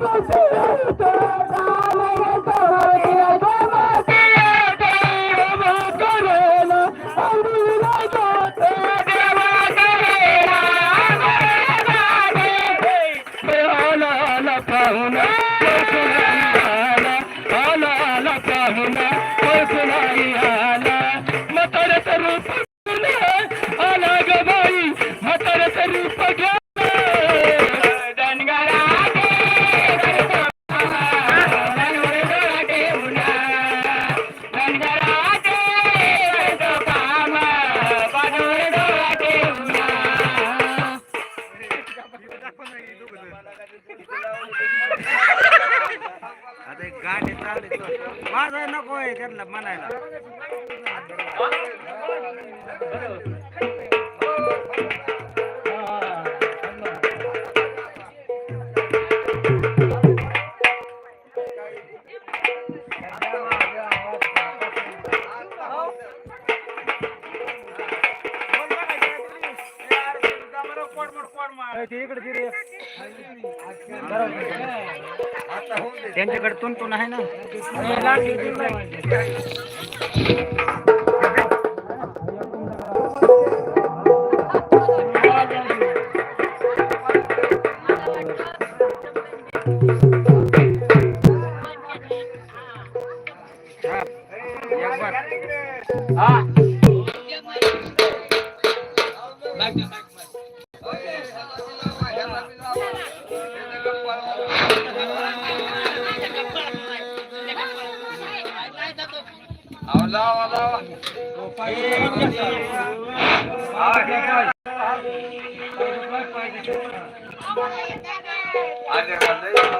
Let's go! त्यांना म्हणायला Thank you. तुंतून आहे ना Back to back. आज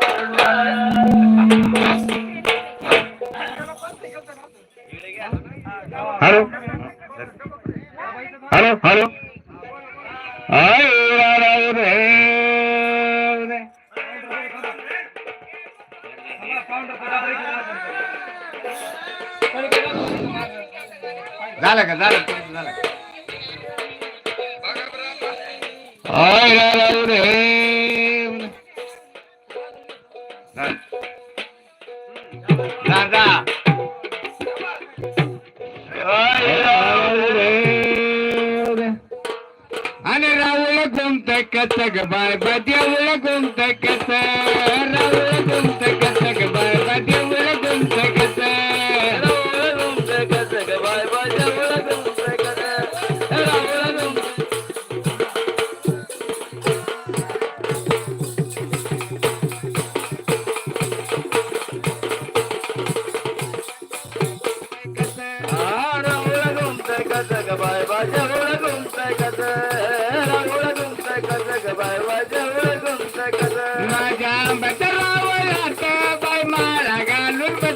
உலகத்தக பாய் பத்திய உலக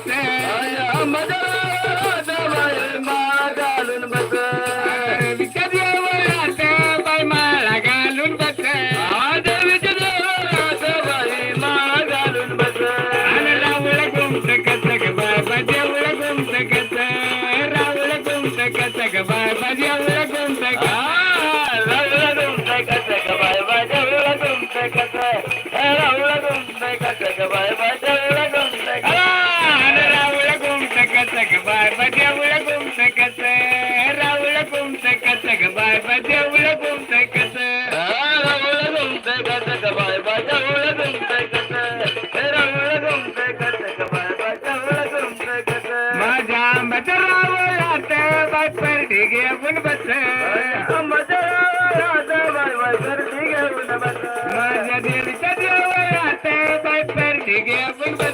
Namaste. घेऊन बस माझ्या देवीच्या देवळात गर्दी घेऊन बस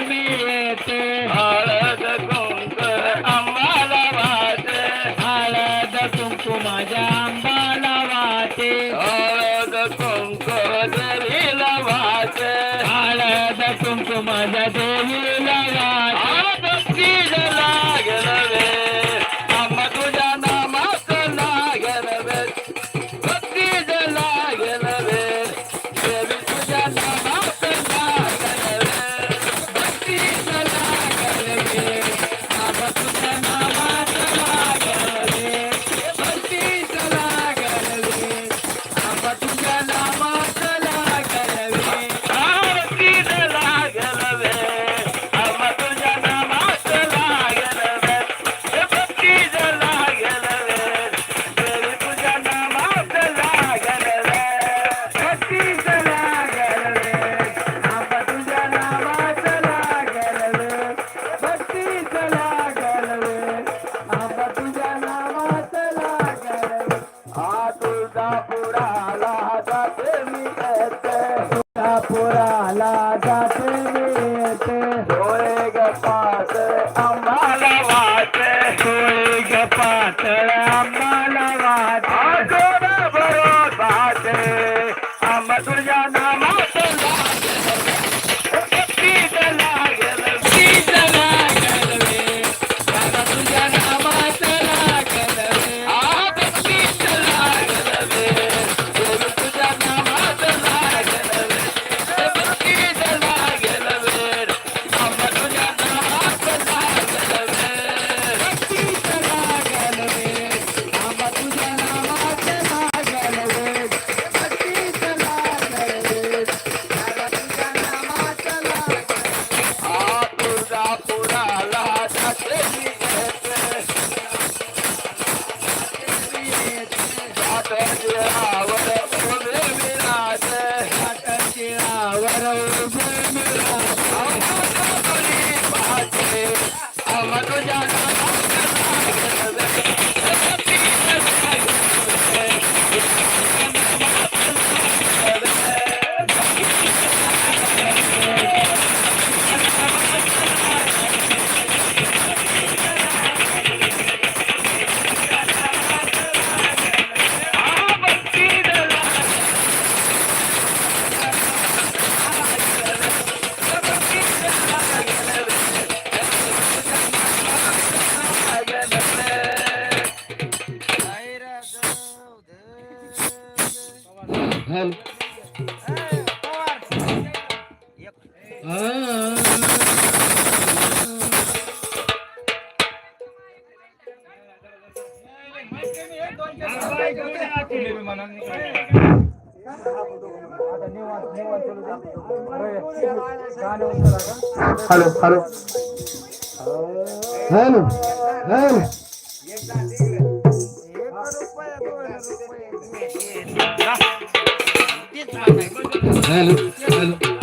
मी hello hello hello hello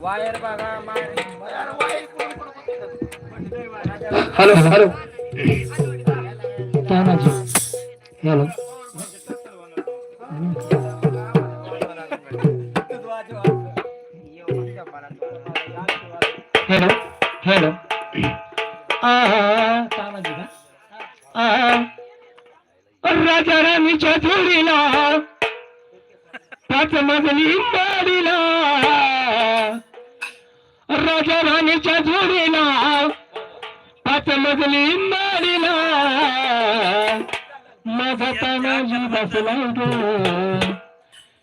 wire बघा hello hello. Hello. Hello hello. राजा राणीच्या चोरीला पाच मजली मारीला جوان چڑیل نہ پات مجلی مارینا مضا تنے جی بسلای گے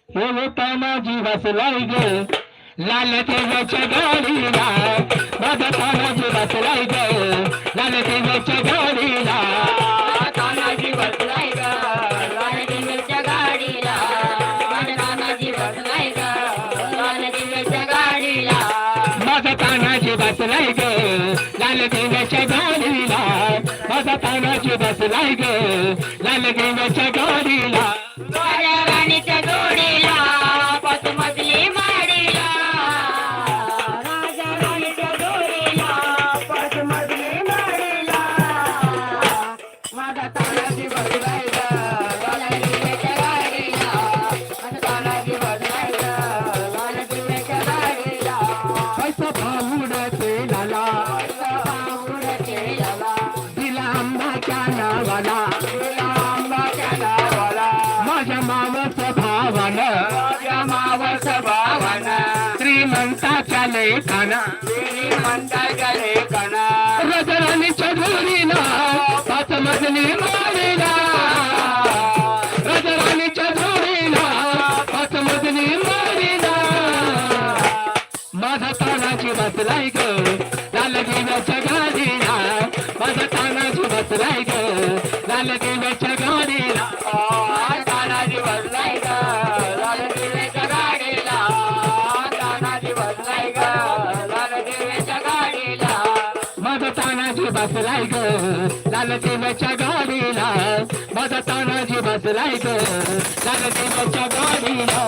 او پاتنا جی بسلای گے لالتے جا چا گالینا مضا تنے جی लाल देवाच्या गाडीला. माझा तानाजी बसलाय ग. लाल देवाच्या गाडीला. గలే కన మంట గలే కన రసరని చదువునా పత మదని మారినా రసరని చదువునా పత మదని మారినా माझा तानाची बसलाय ग बसलाय ग लाल देवाच्या गाडीला माझा तानाजी बसलाय ग लाल देवाच्या गाडीला